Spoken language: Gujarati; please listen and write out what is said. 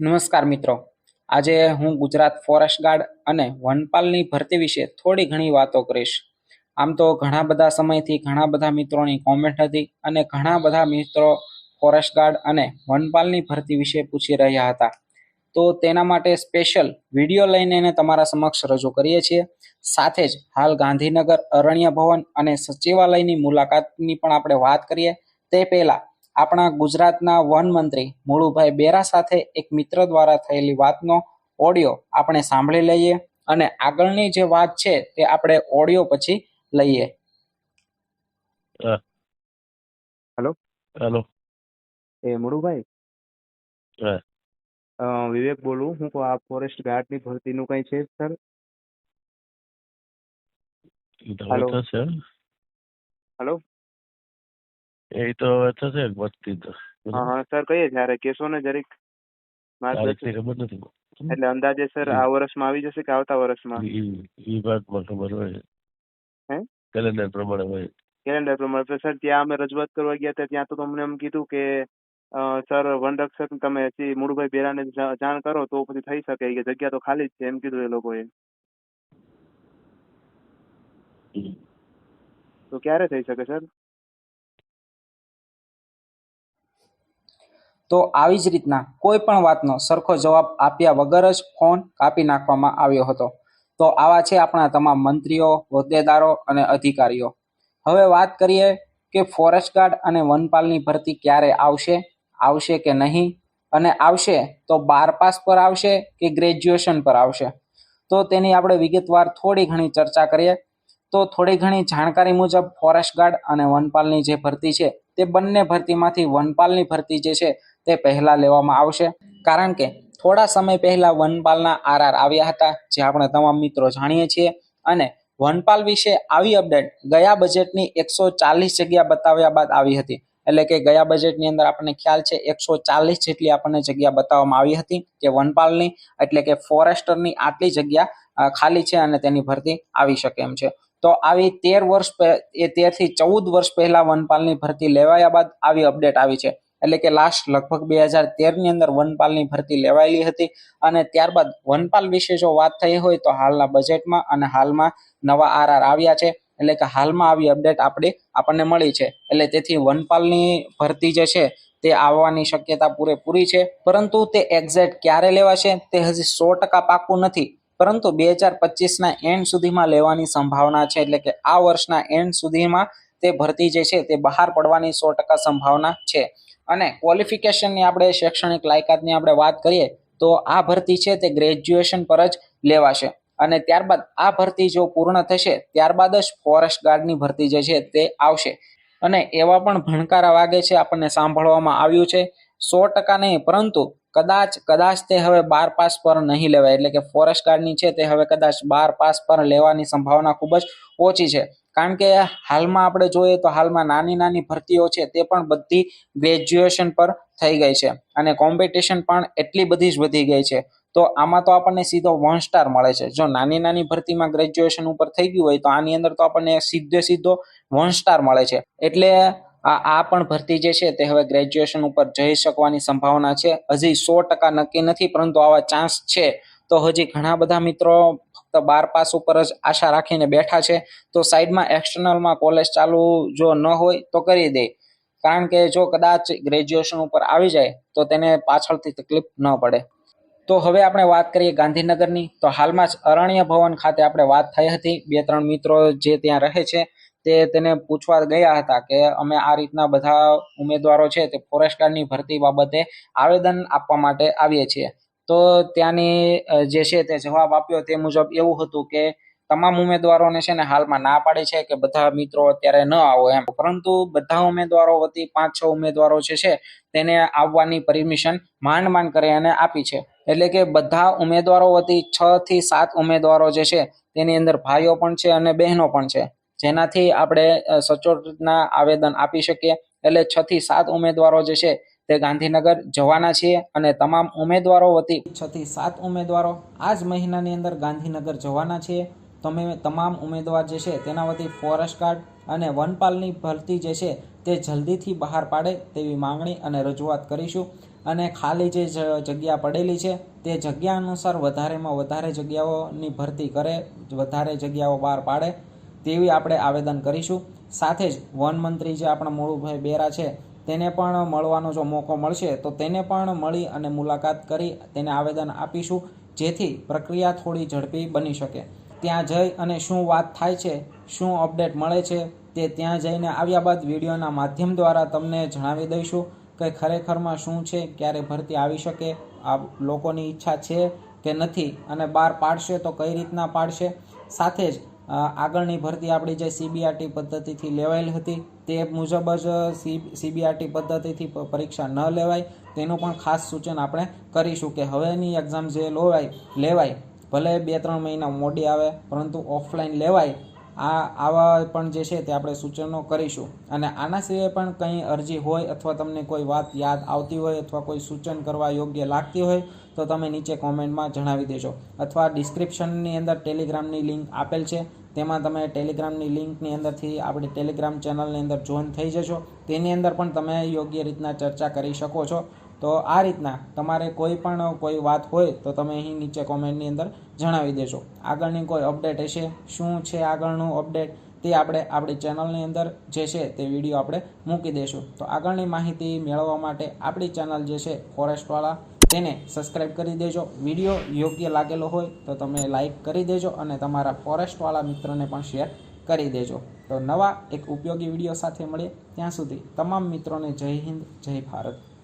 નમસ્કાર મિત્રો. આજે હું ગુજરાત ફોરેસ્ટ ગાર્ડ અને વનપાલની ભરતી વિશે થોડી ઘણી વાતો કરીશ. આમ તો ઘણા બધા સમયથી ઘણા બધા મિત્રોની કોમેન્ટ હતી અને ઘણા બધા મિત્રો ફોરેસ્ટ ગાર્ડ અને વનપાલની ભરતી વિશે પૂછી રહ્યા હતા. તો તેના માટે સ્પેશિયલ વીડિયો લઈને એને તમારા સમક્ષ રજૂ કરીએ છીએ. સાથે જ હાલ ગાંધીનગર અરણ્ય ભવન અને સચિવાલયની મુલાકાતની પણ આપણે વાત કરીએ. તે પહેલા આપણા ગુજરાતના વન મંત્રી મુળુભાઈ બેરા સાથે એક મિત્ર દ્વારા થયેલી વાતનો ઓડિયો આપણે સાંભળી લઈએ અને આગળની જે વાત છે તે આપણે ઓડિયો પછી લઈએ. હેલો. એ મુળુભાઈ. વિવેક બોલું હું આ ફોરેસ્ટ ગાર્ડની ભરતીનું કંઈ છે સર હેલો. Hello hello. એ તો હવે થશે વધતી તો. હા હા સર કહીએ જયારે કહેશો ને જરીક માર્ગદર્શન ખબર નથી. એટલે અંદાજે સર આ વર્ષમાં આવી જશે કે આવતા વર્ષમાં? એ વાતમાં ખબર હોય. હે? કેલેન્ડર પ્રમાણે હોય. કેલેન્ડર પ્રમાણે. સર ત્યાં અમે રજૂઆત કરવા ગયા હતા ત્યાં તો તમને એમ કીધું કે સર વનરક્ષક તમે હજી મુળુભાઈ બેરાને જાણ કરો તો પછી થઈ શકે. કે જગ્યા તો ખાલી જ છે એમ કીધું એ લોકોએ. તો ક્યારે થઈ શકે સર? તો આવી જ રીતના કોઈ પણ વાતનો સરખો જવાબ આપ્યા વગર જ ફોન કાપી નાખવામાં આવ્યો હતો. તો આવા છે આપણા તમામ મંત્રીઓ, હોદ્દેદારો અને અધિકારીઓ. હવે વાત કરીએ કે ફોરેસ્ટ ગાર્ડ અને વનપાલની ભરતી ક્યારે આવશે આવશે કે નહીં અને આવશે તો બાર પાસ પર આવશે કે ગ્રેજ્યુએશન પર આવશે? તો તેની આપણે વિગતવાર થોડી ઘણી ચર્ચા કરીએ. તો થોડી ઘણી જાણકારી મુજબ ફોરેસ્ટ ગાર્ડ અને વનપાલની જે ભરતી છે તે બંને ભરતીમાંથી વનપાલની ભરતી જે છે તે પહેલા લેવામાં આવશે. કારણ કે થોડા સમય પહેલા વનપાલના આરઆર આવ્યા હતા, જે આપણે તમામ મિત્રો જાણીએ છીએ. અને વનપાલ વિશે આવી અપડેટ ગયા બજેટની એકસો ચાલીસ જગ્યા બતાવ્યા બાદ આવી હતી. એટલે કે ગયા બજેટની અંદર આપણને ખ્યાલ છે, એકસો ચાલીસ જેટલી આપણને જગ્યા બતાવવામાં આવી હતી કે વનપાલની, એટલે કે ફોરેસ્ટરની આટલી જગ્યા ખાલી છે અને તેની ભરતી આવી શકે એમ છે. તો આવી તેર વર્ષ એ તેરથી ચૌદ વર્ષ પહેલા વનપાલની ભરતી લેવાયા બાદ આવી અપડેટ આવી છે. એટલે કે લાસ્ટ લગભગ બે હજાર તેરની અંદર વનપાલની ભરતી લેવાયેલી હતી અને ત્યારબાદ વનપાલ વિશે જો વાત થઈ હોય તો હાલના બજેટમાં અને હાલમાં નવા આરઆર આવ્યા છે. એટલે કે હાલમાં આવી અપડેટ આપણે આપણને મળી છે. એટલે તેથી વનપાલની ભરતી જે છે તે આવવાની શક્યતા પૂરેપૂરી છે. પરંતુ તે એક્ઝેક્ટ ક્યારે લેવાશે તે હજી સો ટકા પાક્કું નથી. પરંતુ બે હજાર પચીસના એન્ડ સુધીમાં લેવાની સંભાવના છે. એટલે કે આ વર્ષના એન્ડ સુધીમાં તે ભરતી જે છે તે બહાર પડવાની સો ટકા સંભાવના છે. અને ક્વોલિફિકેશનની આપણે શૈક્ષણિક લાયકાતની આપણે વાત કરીએ તો આ ભરતી છે તે ગ્રેજ્યુએશન પર જ લેવાશે. અને ત્યારબાદ આ ભરતી જો પૂર્ણ થશે ત્યારબાદ જ ફોરેસ્ટ ગાર્ડની ભરતી જે છે તે આવશે. અને એવા પણ ભણકારા વાગે છે આપણને સાંભળવામાં આવ્યું છે. સો ટકા નહીં, પરંતુ કદાચ કદાચ તે હવે બાર પાસ પર નહીં લેવાય. એટલે કે ફોરેસ્ટ ગાર્ડની છે તે હવે કદાચ બાર પાસ પર લેવાની સંભાવના ખૂબ જ ઓછી છે. કારણ કે હાલમાં આપણે જોઈએ તો હાલમાં નાની નાની ભરતીઓ છે તે પણ બધી ગ્રેજ્યુએશન પર થઈ ગઈ છે અને કોમ્પિટિશન પણ એટલી બધી જ વધી ગઈ છે. તો આમાં તો આપણને સીધો વન સ્ટાર મળે છે. જો નાની નાની ભરતીમાં ગ્રેજ્યુએશન ઉપર થઈ ગયું હોય તો આની અંદર તો આપણને સીધે સીધો વન સ્ટાર મળે છે. એટલે આ આ પણ ભરતી જે છે તે હવે ગ્રેજ્યુએશન ઉપર જઈ શકવાની સંભાવના છે. હજી સો ટકા નક્કી નથી, પરંતુ આવા ચાન્સ છે. તો હજી ઘણા બધા મિત્રો બાર પાસ ઉપર જ આશા રાખીને બેઠા છે. તો સાઈડમાં એક્સટર્નલમાં કોલેજ ચાલુ જો ન હોય તો કરી દે. કારણ કે જો કદાચ ગ્રેજ્યુએશન ઉપર આવી જાય, તો તેને પાછળથી તકલીફ ન પડે. તો હવે આપણે વાત કરીએ ગાંધીનગરની. તો હાલમાં જ અરણ્ય ભવન ખાતે આપણે વાત થઈ હતી. બે ત્રણ મિત્રો જે ત્યાં રહે છે, તે તેને પૂછવા ગયા હતા કે અમે આ રીતના બધા ઉમેદવારો છે તે ફોરેસ્ટ ગાર્ડની ભરતી બાબતે આવેદન આપવા માટે આવીએ છીએ. તો ત્યાંની જે છે તે જવાબ આપ્યો તે મુજબ એવું હતું કે તમામ ઉમેદવારોને છે ને હાલમાં ના પાડે છે કે બધા મિત્રો અત્યારે ન આવો એમ. પરંતુ બધા ઉમેદવારો વતી પાંચ છ ઉમેદવારો જે છે તેને આવવાની પરમિશન માંડ માંડ કરી અને આપી છે. એટલે કે બધા ઉમેદવારો વતી છ થી સાત ઉમેદવારો જે છે તેની અંદર ભાઈઓ પણ છે અને બહેનો પણ છે. જેનાથી આપણે સચોટના આવેદન આપી શકીએ. એટલે છ થી સાત ઉમેદવારો જે છે તે ગાંધીનગર જવાના છીએ અને તમામ ઉમેદવારો વતી છ થી સાત ઉમેદવારો આ જ મહિનાની અંદર ગાંધીનગર જવાના છીએ તમે તમામ ઉમેદવાર જે છે તેના વતી ફોરેસ્ટ ગાર્ડ અને વનપાલની ભરતી જે છે તે જલ્દીથી બહાર પાડે તેવી માંગણી અને રજૂઆત કરીશું. અને ખાલી જે જગ્યા પડેલી છે તે જગ્યા અનુસાર વધારેમાં વધારે જગ્યાઓની ભરતી કરે, વધારે જગ્યાઓ બહાર પાડે તેવી આપણે આવેદન કરીશું. સાથે જ વન મંત્રી જે આપણા મોળુભાઈ બેરા છે તેને પણ મળવાનો જો મોકો મળશે, તો તેને પણ મળી અને મુલાકાત કરી તેને આવેદન આપીશું, જેથી પ્રક્રિયા થોડી ઝડપી બની શકે. ત્યાં જઈ અને શું વાત થાય છે, શું અપડેટ મળે છે, તે ત્યાં જઈને આવ્યા બાદ વિડીયોના માધ્યમ દ્વારા તમને જણાવી દઈશું કે ખરેખરમાં શું છે, ક્યારે ભરતી આવી શકે આ લોકોની ઈચ્છા છે કે નથી અને બહાર પાડશે તો કઈ રીતના પાડશે. સાથે જ આગળની ભરતી આપણી જે સીબીઆરટી પદ્ધતિથી લેવાયેલી હતી, તે મુજબ જ સીબીઆરટી પદ્ધતિથી પરીક્ષા ન લેવાય. તેનું પણ ખાસ સૂચન આપણે કરીશું કે હવેની એક્ઝામ જે લોવાય, લેવાય, ભલે બે ત્રણ મહિના મોડી આવે, પરંતુ ઓફલાઈન લેવાય, આ, આવા પણ જે છે તે આપણે સૂચનો કરીશું. અને આના સિવાય પણ કંઈ અરજી હોય અથવા તમને કોઈ વાત યાદ આવતી હોય અથવા કોઈ સૂચન કરવા યોગ્ય લાગતી હોય તો તમે નીચે કોમેન્ટમાં જણાવી દેજો. અથવા ડિસ્ક્રિપ્શનની અંદર ટેલિગ્રામની લિંક આપેલ છે. તેમાં તમે ટેલિગ્રામની લિંકની અંદરથી આપણી ટેલિગ્રામ ચેનલની અંદર જોઈન થઈ જશો તેની અંદર પણ તમે યોગ્ય રીતના ચર્ચા કરી શકો છો. તો આ રીતના તમારે કોઈ પણ કોઈ વાત હોય તો તમે અહીં નીચે કોમેન્ટની અંદર જણાવી દેજો. આગળની કોઈ અપડેટ હશે, શું છે આગળનું અપડેટ, તે આપણે આપણી ચેનલની અંદર જે છે તે વીડિયો આપણે મૂકી દઈશું તો આગળની માહિતી મેળવવા માટે આપણી ચેનલ જે છે ફોરેસ્ટવાળા તેને સબસ્ક્રાઈબ કરી દેજો. વીડિયો યોગ્ય લાગેલો હોય તો તમે લાઈક કરી દેજો અને તમારા ફોરેસ્ટવાળા મિત્રને પણ શેર કરી દેજો. તો નવા એક ઉપયોગી વીડિયો સાથે મળીએ. ત્યાં સુધી તમામ મિત્રોને જય હિન્દ, જય ભારત.